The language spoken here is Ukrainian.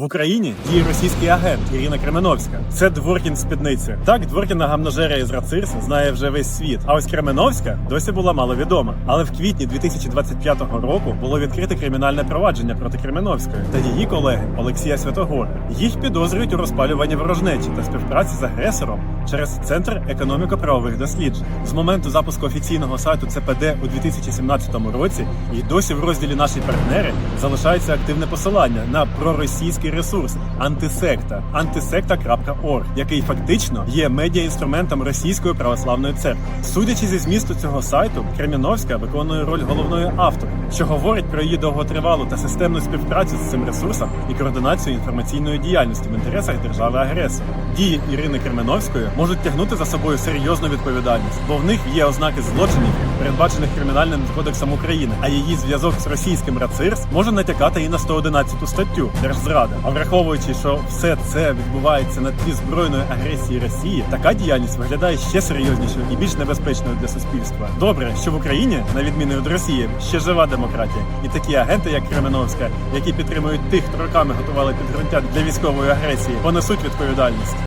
В Україні діє російський агент Ірина Кременовська. Це Дворкін спідниці. Так, Дворкіна гамножеря із Рацирса знає вже весь світ. А ось Кременовська досі була маловідома. Але в квітні 2025 року було відкрите кримінальне провадження проти Кременовської та її колеги Олексія Святогора. Їх підозрюють у розпалюванні ворожнечі та співпраці з агресором через центр економіко-правових досліджень. З моменту запуску офіційного сайту ЦПД у 2017 році і досі в розділі Наші партнери залишається активне посилання на проросійський ресурс антисекта антисекта.орг, який фактично є медіа-інструментом російської православної церкви. Судячи зі змісту цього сайту, Креміновська виконує роль головної авторки, що говорить про її довготривалу та системну співпрацю з цим ресурсом і координацію інформаційної діяльності в інтересах держави-агресора. Дії Ірини Кременовської можуть тягнути за собою серйозну відповідальність, бо в них є ознаки злочинів, передбачених кримінальним кодексом України. А її зв'язок з російським РАЦИРС може натякати і на 111 статтю держзрада. А враховуючи, що все це відбувається на тлі збройної агресії Росії, така діяльність виглядає ще серйознішою і більш небезпечною для суспільства. Добре, що в Україні, на відміну від Росії, ще жива демократія, і такі агенти, як Кременовська, які підтримують тих, хто роками готували підґрунтя для військової агресії, понесуть відповідальність.